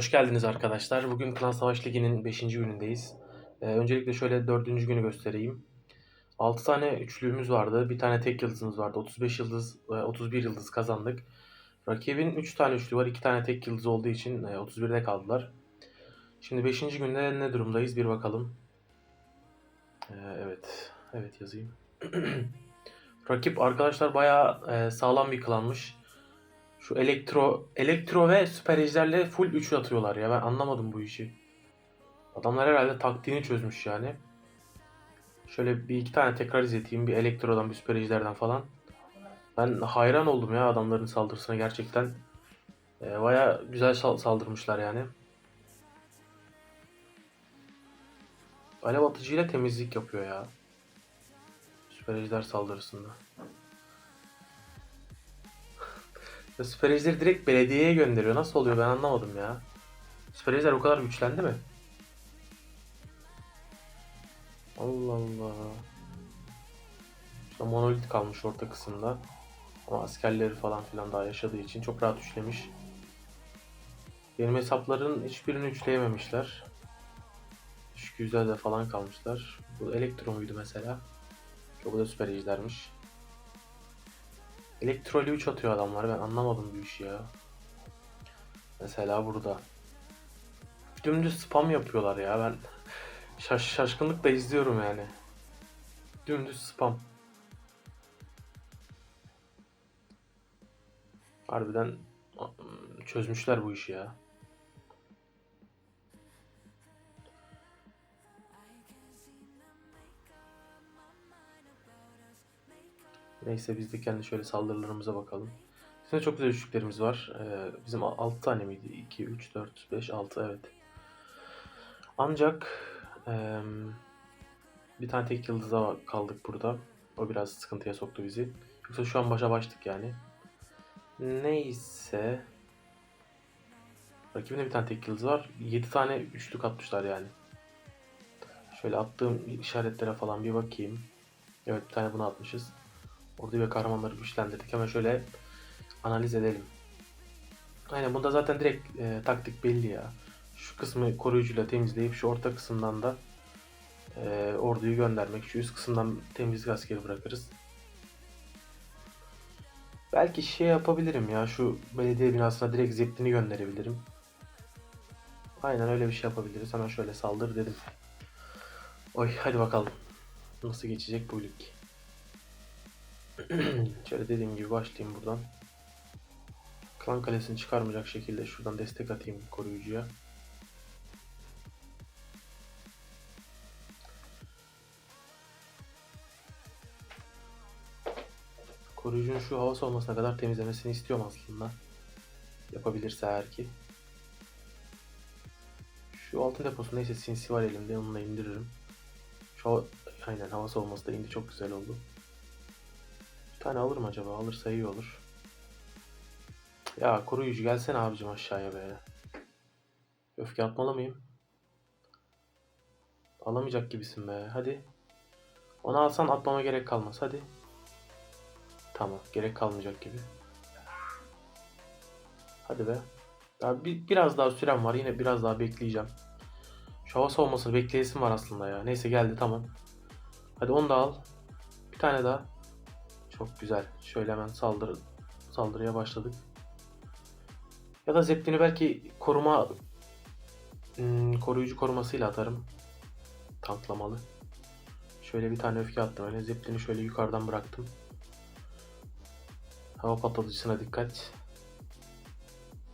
Hoş geldiniz arkadaşlar. Bugün Klan Savaş Ligi'nin 5. günündeyiz. Ee, öncelikle şöyle 4. günü göstereyim. 6 tane üçlüğümüz vardı. Bir tane tek yıldızımız vardı. 35 yıldız ve 31 yıldız kazandık. Rakibin 3 tane üçlü var. 2 tane tek yıldız olduğu için e, 31'de kaldılar. Şimdi 5. günde ne durumdayız bir bakalım. Ee, evet. Evet yazayım. Rakip arkadaşlar bayağı e, sağlam bir klanmış. Şu elektro elektro ve süper ejderle full 3 atıyorlar ya. Ben anlamadım bu işi. Adamlar herhalde taktiğini çözmüş yani. Şöyle bir iki tane tekrar izleteyim. Bir elektrodan bir süper ejderden falan. Ben hayran oldum ya adamların saldırısına gerçekten. E, Baya güzel sal- saldırmışlar yani. Alev atıcıyla temizlik yapıyor ya. Süper ejder saldırısında. Ya direkt belediyeye gönderiyor. Nasıl oluyor ben anlamadım ya. Süper Ejder o kadar güçlendi mi? Allah Allah. İşte monolit kalmış orta kısımda. Ama askerleri falan filan daha yaşadığı için çok rahat üçlemiş. Benim hesapların hiçbirini üçleyememişler. Şu güzel de falan kalmışlar. Bu elektro muydu mesela? Çok da süper ejdermiş. Elektrolü 3 atıyor adamlar. Ben anlamadım bu işi ya. Mesela burada. Dümdüz spam yapıyorlar ya. Ben şaş şaşkınlıkla izliyorum yani. Dümdüz spam. Harbiden çözmüşler bu işi ya. Neyse biz de kendi şöyle saldırılarımıza bakalım. De çok güzel üçlüklerimiz var. Ee, bizim 6 tane miydi? 2, 3, 4, 5, 6 evet. Ancak eee, bir tane tek yıldıza kaldık burada. O biraz sıkıntıya soktu bizi. Yoksa şu an başa baştık yani. Neyse. Rakibinde bir tane tek yıldız var. 7 tane üçlük atmışlar yani. Şöyle attığım işaretlere falan bir bakayım. Evet bir tane bunu atmışız. Ordu ve kahramanları güçlendirdik. Hemen şöyle analiz edelim. Aynen bunda zaten direkt e, taktik belli ya. Şu kısmı koruyucuyla temizleyip şu orta kısımdan da e, orduyu göndermek. Şu üst kısımdan temizlik askeri bırakırız. Belki şey yapabilirim ya şu belediye binasına direkt zeplini gönderebilirim. Aynen öyle bir şey yapabiliriz. Hemen şöyle saldır dedim. Oy hadi bakalım. Nasıl geçecek bu lig? Şöyle dediğim gibi başlayayım buradan. Klan kalesini çıkarmayacak şekilde şuradan destek atayım koruyucuya. Koruyucunun şu hava soğumasına kadar temizlemesini istiyorum aslında. Yapabilirse eğer ki. Şu altın deposu neyse sinsi var elimde onunla indiririm. Şu aynen hava soğuması da indi çok güzel oldu. Bir tane alırım acaba? Alırsa iyi olur. Ya koruyucu gelsene abicim aşağıya be. Öfke atmalı mıyım? Alamayacak gibisin be. Hadi. Onu alsan atmama gerek kalmaz. Hadi. Tamam. Gerek kalmayacak gibi. Hadi be. Daha bir, biraz daha sürem var. Yine biraz daha bekleyeceğim. Şu hava soğumasını bekleyesim var aslında ya. Neyse geldi tamam. Hadi onu da al. Bir tane daha. Çok güzel. Şöyle hemen saldırı saldırıya başladık. Ya da Zeppelin'i belki koruma hmm, koruyucu korumasıyla atarım. Tanklamalı. Şöyle bir tane öfke attım öyle. Zeppelin'i şöyle yukarıdan bıraktım. Hava patlatıcısına dikkat.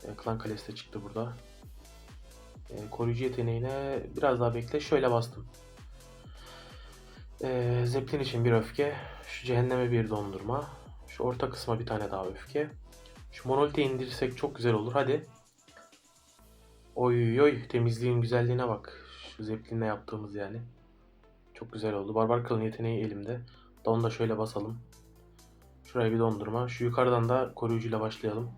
E, Klan Kalesi de çıktı burada. E, koruyucu yeteneğine biraz daha bekle. Şöyle bastım. E, Zeppelin için bir öfke. Şu cehenneme bir dondurma. Şu orta kısma bir tane daha öfke. Şu monolite indirirsek çok güzel olur. Hadi. Oy oy temizliğin güzelliğine bak. Şu Zeppelin'le yaptığımız yani. Çok güzel oldu. Barbar Kral'ın yeteneği elimde. Da da şöyle basalım. Şuraya bir dondurma. Şu yukarıdan da koruyucuyla başlayalım.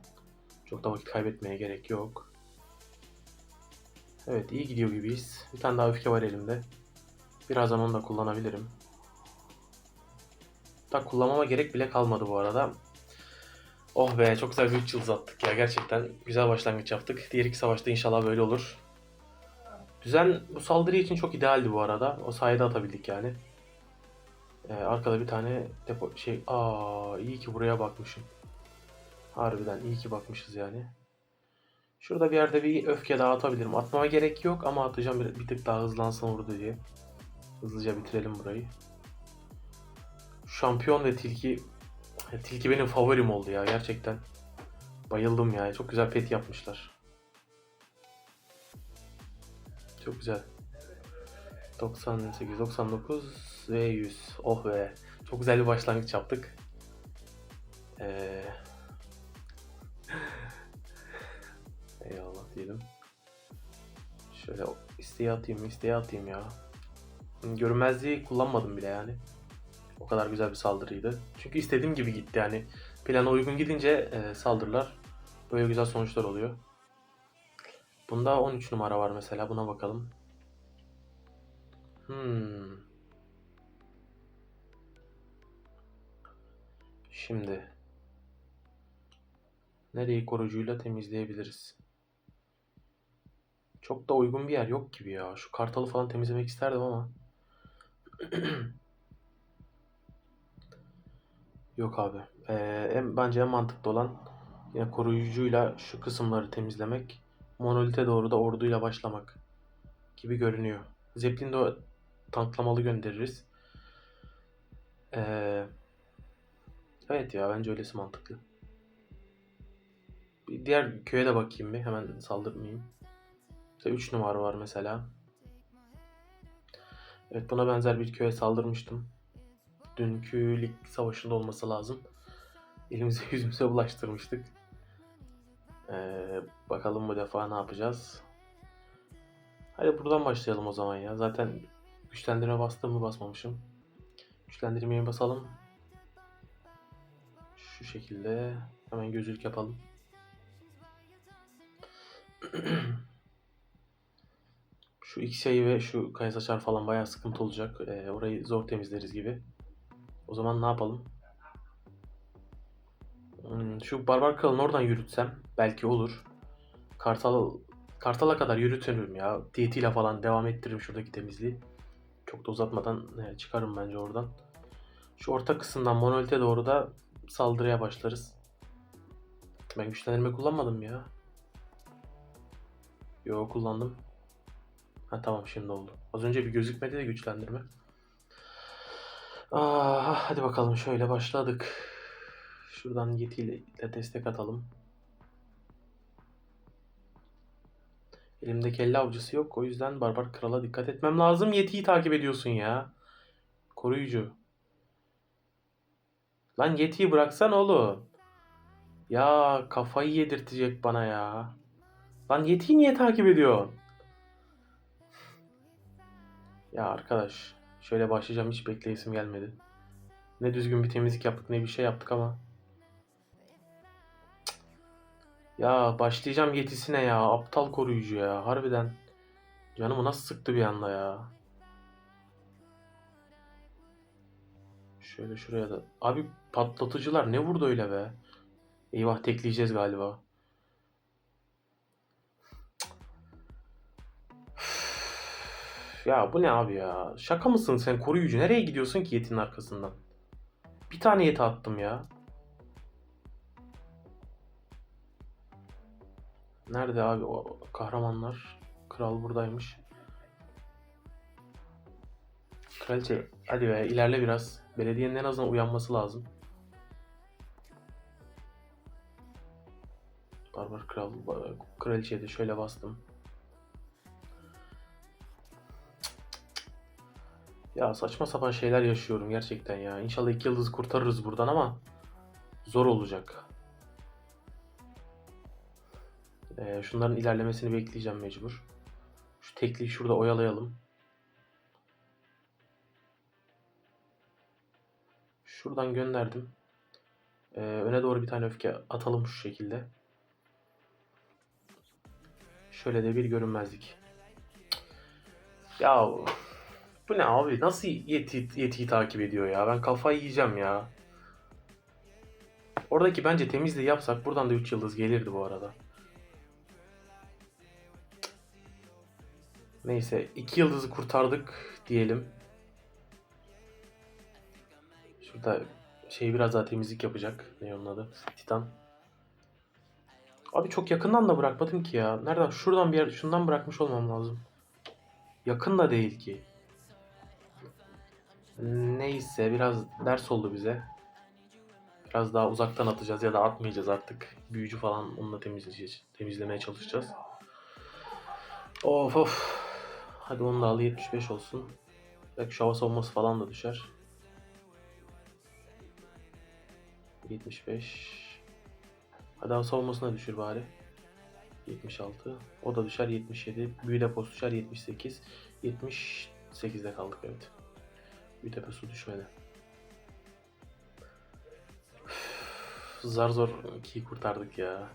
Çok da vakit kaybetmeye gerek yok. Evet iyi gidiyor gibiyiz. Bir tane daha öfke var elimde. Birazdan onu da kullanabilirim. Da kullanmama gerek bile kalmadı bu arada. Oh be çok güzel bir 3 yıldız attık ya. Gerçekten güzel başlangıç yaptık. Diğer iki savaşta inşallah böyle olur. Düzen bu saldırı için çok idealdi bu arada. O sayede atabildik yani. Ee, arkada bir tane depo şey aa iyi ki buraya bakmışım. Harbiden iyi ki bakmışız yani. Şurada bir yerde bir öfke daha atabilirim. Atmama gerek yok ama atacağım bir, bir tık daha hızlansın vurdu diye. Hızlıca bitirelim burayı. Şampiyon ve tilki tilki benim favorim oldu ya gerçekten. Bayıldım ya. Çok güzel pet yapmışlar. Çok güzel. 98, 99 ve 100. Oh be. Çok güzel bir başlangıç yaptık. Ee... Eyvallah diyelim. Şöyle isteğe atayım, isteğe atayım ya. Görünmezliği kullanmadım bile yani. O kadar güzel bir saldırıydı. Çünkü istediğim gibi gitti yani. Plana uygun gidince e, saldırılar böyle güzel sonuçlar oluyor. Bunda 13 numara var mesela. Buna bakalım. Hmm. Şimdi nereyi koruyucuyla temizleyebiliriz? Çok da uygun bir yer yok gibi ya. Şu kartalı falan temizlemek isterdim ama. Yok abi. Ee, en, bence en mantıklı olan yine koruyucuyla şu kısımları temizlemek. Monolite doğru da orduyla başlamak gibi görünüyor. Zeppelin'i de tanklamalı göndeririz. Ee, evet ya bence öylesi mantıklı. Bir diğer köye de bakayım bir. Hemen saldırmayayım. İşte 3 numara var mesela. Evet buna benzer bir köye saldırmıştım. Dünkü lig savaşında olması lazım. Elimize yüzümüze bulaştırmıştık. Ee, bakalım bu defa ne yapacağız. Hadi buradan başlayalım o zaman ya. Zaten güçlendirme bastım mı basmamışım. Güçlendirmeyi basalım. Şu şekilde hemen gözlük yapalım. Şu X-Ray ve şu kaya saçar falan bayağı sıkıntı olacak. Ee, orayı zor temizleriz gibi. O zaman ne yapalım? Hmm, şu Barbar Kral'ını oradan yürütsem belki olur. Kartal Kartal'a kadar yürütürüm ya. Diyetiyle falan devam ettiririm şuradaki temizliği. Çok da uzatmadan e, çıkarım bence oradan. Şu orta kısımdan monolite doğru da saldırıya başlarız. Ben güçlendirme kullanmadım ya. Yo kullandım. Ha tamam şimdi oldu. Az önce bir gözükmedi de güçlendirme. Aa, hadi bakalım şöyle başladık. Şuradan yetiyle destek atalım. Elimde kelle avcısı yok. O yüzden Barbar Kral'a dikkat etmem lazım. Yeti'yi takip ediyorsun ya. Koruyucu. Lan Yeti'yi bıraksan oğlum. Ya kafayı yedirtecek bana ya. Lan Yeti'yi niye takip ediyorsun? Ya arkadaş. Şöyle başlayacağım hiç bekleyesim gelmedi. Ne düzgün bir temizlik yaptık ne bir şey yaptık ama. Ya başlayacağım yetisine ya. Aptal koruyucu ya. Harbiden. Canımı nasıl sıktı bir anda ya. Şöyle şuraya da. Abi patlatıcılar ne vurdu öyle be? Eyvah tekleyeceğiz galiba. Ya bu ne abi ya? Şaka mısın sen koruyucu? Nereye gidiyorsun ki yetin arkasından? Bir tane yeti attım ya. Nerede abi o kahramanlar? Kral buradaymış. Kraliçe hadi be ilerle biraz. Belediyenin en azından uyanması lazım. Barbar kral kraliçeye de şöyle bastım. Ya saçma sapan şeyler yaşıyorum gerçekten ya. İnşallah iki yıldız kurtarırız buradan ama zor olacak. Ee, şunların ilerlemesini bekleyeceğim mecbur. Şu tekliği şurada oyalayalım. Şuradan gönderdim. Ee, öne doğru bir tane öfke atalım şu şekilde. Şöyle de bir görünmezlik. Ya bu ne abi? Nasıl Yeti, Yeti'yi takip ediyor ya? Ben kafayı yiyeceğim ya. Oradaki bence temizliği yapsak buradan da 3 yıldız gelirdi bu arada. Neyse 2 yıldızı kurtardık diyelim. Şurada şey biraz daha temizlik yapacak. Ne onun adı? Titan. Abi çok yakından da bırakmadım ki ya. Nereden? Şuradan bir yer, şundan bırakmış olmam lazım. Yakın da değil ki. Neyse biraz ders oldu bize. Biraz daha uzaktan atacağız ya da atmayacağız artık. Büyücü falan onunla temizleyeceğiz. Temizlemeye çalışacağız. Of of. Hadi onu da al 75 olsun. Belki şu hava savunması falan da düşer. 75. Hadi hava savunmasına düşür bari. 76. O da düşer 77. Büyü deposu düşer 78. 78'de kaldık evet. Büyü deposu düşmedi. Üf, Zar zor 2'yi kurtardık ya.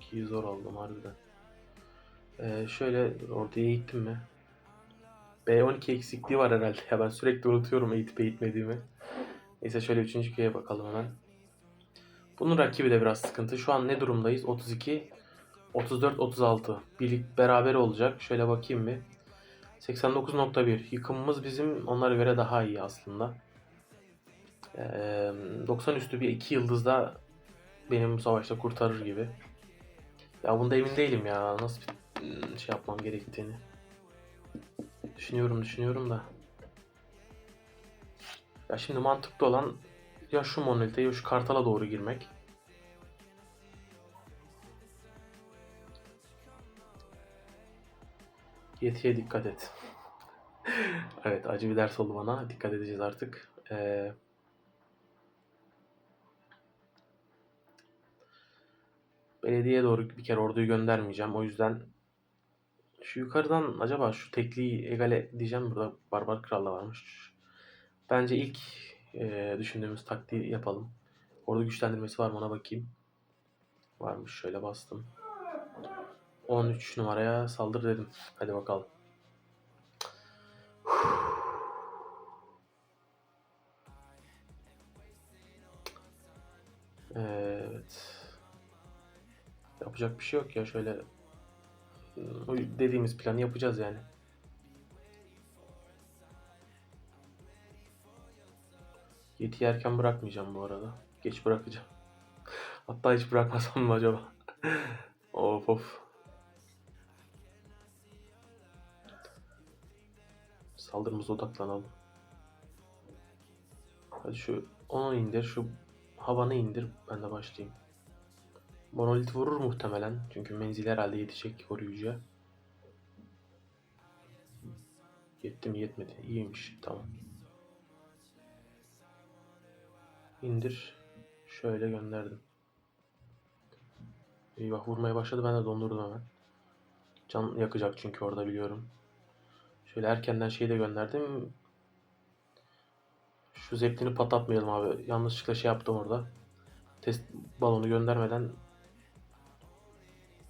2'yi zor aldım harbiden. Ee, şöyle ortaya eğittim mi? B12 eksikliği var herhalde. Ya ben sürekli unutuyorum eğitip eğitmediğimi. Neyse şöyle 3. köye bakalım hemen. Bunun rakibi de biraz sıkıntı. Şu an ne durumdayız? 32, 34, 36. Birlik beraber olacak. Şöyle bakayım bir. 89.1. Yıkımımız bizim onlara göre daha iyi aslında. Ee, 90 üstü bir 2 yıldız da benim savaşta kurtarır gibi. Ya bunda emin değilim ya. Nasıl bir şey yapmam gerektiğini. Düşünüyorum düşünüyorum da. Ya şimdi mantıklı olan ya şu monolite ya şu kartala doğru girmek. Yetiye dikkat et. evet acı bir ders oldu bana. Dikkat edeceğiz artık. Ee, belediyeye doğru bir kere orduyu göndermeyeceğim. O yüzden şu yukarıdan acaba şu tekliği egale diyeceğim. Burada barbar kral da varmış. Bence ilk e, düşündüğümüz taktiği yapalım. Orada güçlendirmesi var mı ona bakayım. Varmış şöyle bastım. 13 numaraya saldır dedim. Hadi bakalım. Evet. Yapacak bir şey yok ya şöyle dediğimiz planı yapacağız yani. Yeti erken bırakmayacağım bu arada. Geç bırakacağım. Hatta hiç bırakmasam mı acaba? of of. Saldırımıza odaklanalım. Hadi şu onu indir, şu havanı indir. Ben de başlayayım. Monolit vurur muhtemelen. Çünkü menzil herhalde yetecek koruyucuya. Yetti mi yetmedi. İyiymiş. Tamam. İndir. Şöyle gönderdim. Bak vurmaya başladı. Ben de dondurdum hemen. Can yakacak çünkü orada biliyorum. Şöyle erkenden şeyi de gönderdim. Şu zeplini patlatmayalım abi. Yanlışlıkla şey yaptım orada. Test balonu göndermeden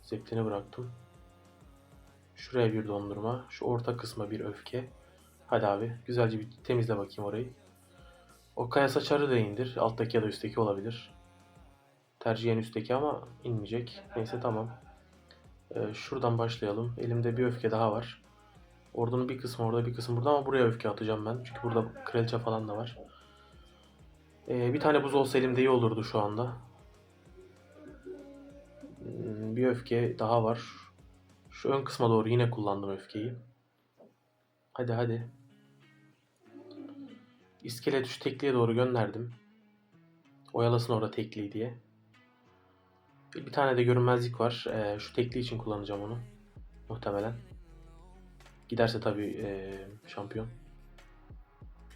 zeplini bıraktım. Şuraya bir dondurma. Şu orta kısma bir öfke. Hadi abi. Güzelce bir temizle bakayım orayı. O kaya saçarı da indir. Alttaki ya da üstteki olabilir. Tercihen üstteki ama inmeyecek. Neyse tamam. Ee, şuradan başlayalım. Elimde bir öfke daha var. Ordunun bir kısmı orada bir kısmı burada ama buraya öfke atacağım ben. Çünkü burada kraliçe falan da var. Ee, bir tane buz olsa elimde iyi olurdu şu anda. Hmm, Bir öfke daha var. Şu ön kısma doğru yine kullandım öfkeyi. Hadi hadi. İskelet şu tekliğe doğru gönderdim. Oyalasın orada tekliği diye. Bir tane de görünmezlik var. Ee, şu tekliği için kullanacağım onu. Muhtemelen. Giderse tabii ee, şampiyon.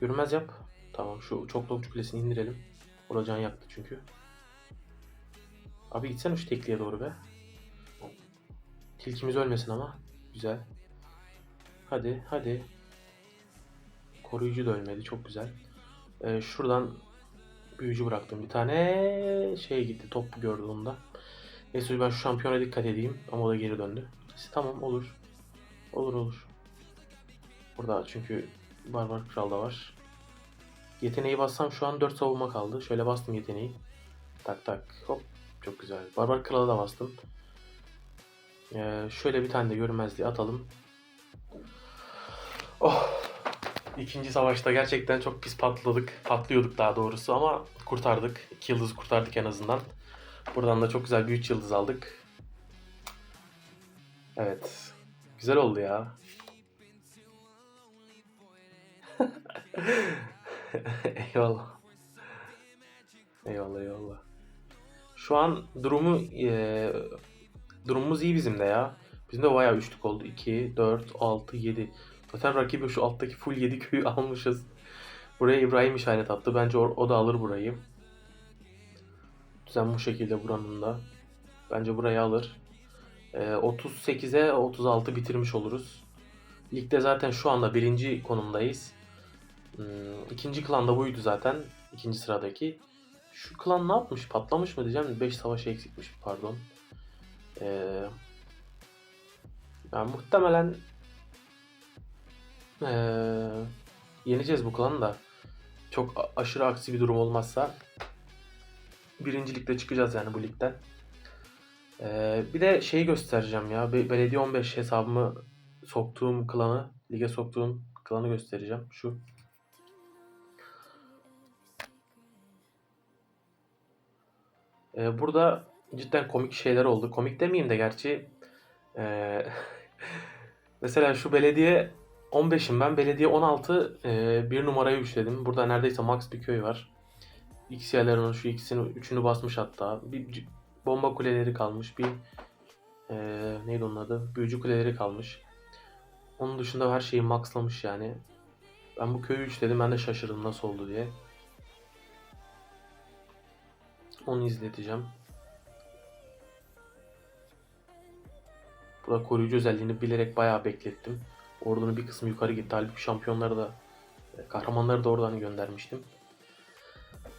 Görünmez yap. Tamam şu çok okçu kulesini indirelim. Orada can yaktı çünkü. Abi gitsene şu tekliğe doğru be. Tilkimiz ölmesin ama. Güzel. Hadi hadi. Koruyucu da ölmedi. Çok güzel. Ee, şuradan büyücü bıraktım. Bir tane şey gitti. Top gördü onda. Neyse ben şu şampiyona dikkat edeyim. Ama o da geri döndü. Neyse, tamam olur. Olur olur. Burada çünkü Barbar Kral da var. Yeteneği bassam şu an 4 savunma kaldı. Şöyle bastım yeteneği. Tak tak hop. Çok güzel. Barbar kralı da bastım. Ee, şöyle bir tane de görünmezliği atalım. Oh. İkinci savaşta gerçekten çok pis patladık. Patlıyorduk daha doğrusu ama kurtardık. 2 yıldız kurtardık en azından. Buradan da çok güzel bir 3 yıldız aldık. Evet. Güzel oldu ya. eyvallah. Eyvallah eyvallah. Şu an durumu eee, durumumuz iyi bizim de ya. Bizim de bayağı üçlük oldu. 2, 4, 6, 7. Zaten rakibi şu alttaki full 7 köyü almışız. Buraya İbrahim işaret attı. Bence o, o da alır burayı. Düzen bu şekilde buranın da. Bence burayı alır. Ee, 38'e 36 bitirmiş oluruz. Ligde zaten şu anda birinci konumdayız. Hmm, ikinci klan da buydu zaten. ikinci sıradaki. Şu klan ne yapmış? Patlamış mı diyeceğim. 5 savaşı eksikmiş pardon. Ee, yani muhtemelen ee, yeneceğiz bu klanı da. Çok aşırı aksi bir durum olmazsa birincilikte çıkacağız yani bu ligden. Ee, bir de şeyi göstereceğim ya. Be- Belediye 15 hesabımı soktuğum klanı, lige soktuğum klanı göstereceğim. Şu. Ee, burada cidden komik şeyler oldu. Komik demeyeyim de gerçi. Ee, mesela şu belediye 15'im ben. Belediye 16 e, bir numarayı üçledim. Burada neredeyse max bir köy var. X yerlerin şu ikisini üçünü basmış hatta. Bir bomba kuleleri kalmış. Bir e, neydi onun adı? Büyücü kuleleri kalmış. Onun dışında her şeyi maxlamış yani. Ben bu köyü üçledim. Ben de şaşırdım nasıl oldu diye. Onu izleteceğim. Burada koruyucu özelliğini bilerek bayağı beklettim. Ordunun bir kısmı yukarı gitti. Halbuki şampiyonları da e, kahramanları da oradan göndermiştim.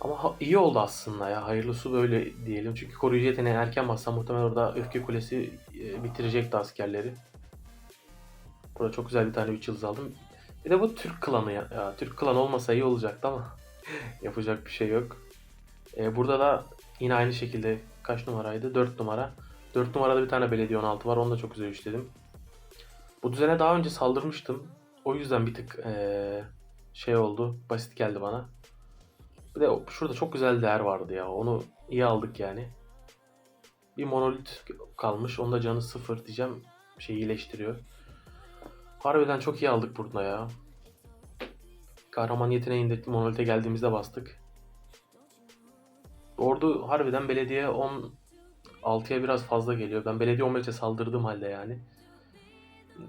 Ama iyi oldu aslında ya. Hayırlısı böyle diyelim. Çünkü koruyucu yeteneği erken bassa muhtemelen orada öfke kulesi e, bitirecekti askerleri. Burada çok güzel bir tane 3 yıldız aldım. Bir de bu Türk klanı ya Türk klanı olmasa iyi olacaktı ama yapacak bir şey yok. E, burada da yine aynı şekilde kaç numaraydı? 4 numara. 4 numarada bir tane belediye 16 var. Onu da çok güzel üçledim. Bu düzene daha önce saldırmıştım. O yüzden bir tık eee, şey oldu. Basit geldi bana. Bir de şurada çok güzel değer vardı ya. Onu iyi aldık yani. Bir monolit kalmış. Onda canı sıfır diyeceğim. Şey iyileştiriyor. Harbiden çok iyi aldık burada ya. Kahraman yeteneğinde monolite geldiğimizde bastık. Ordu harbiden belediye 16'ya biraz fazla geliyor. Ben belediye 15'e saldırdığım halde yani.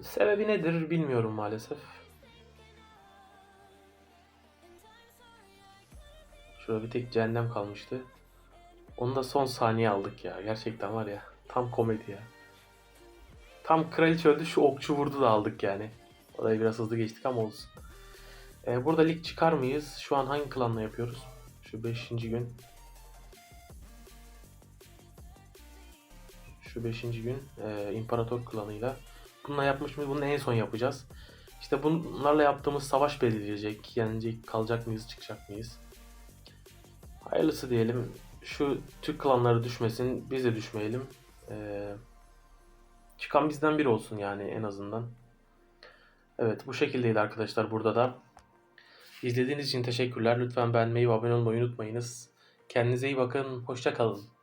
Sebebi nedir bilmiyorum maalesef. Şurada bir tek cehennem kalmıştı. Onu da son saniye aldık ya. Gerçekten var ya. Tam komedi ya. Tam kraliçe öldü şu okçu vurdu da aldık yani. Orayı biraz hızlı geçtik ama olsun. Ee, burada lig çıkar mıyız? Şu an hangi klanla yapıyoruz? Şu 5. gün. Şu 5. gün e, İmparator klanıyla. Bununla yapmış mıyız? Bunu en son yapacağız. İşte bunlarla yaptığımız savaş belirleyecek. Yenecek, kalacak mıyız, çıkacak mıyız? Hayırlısı diyelim. Şu Türk klanları düşmesin, biz de düşmeyelim. Ee, çıkan bizden biri olsun yani en azından. Evet bu şekildeydi arkadaşlar burada da. İzlediğiniz için teşekkürler. Lütfen beğenmeyi ve abone olmayı unutmayınız. Kendinize iyi bakın. Hoşça kalın.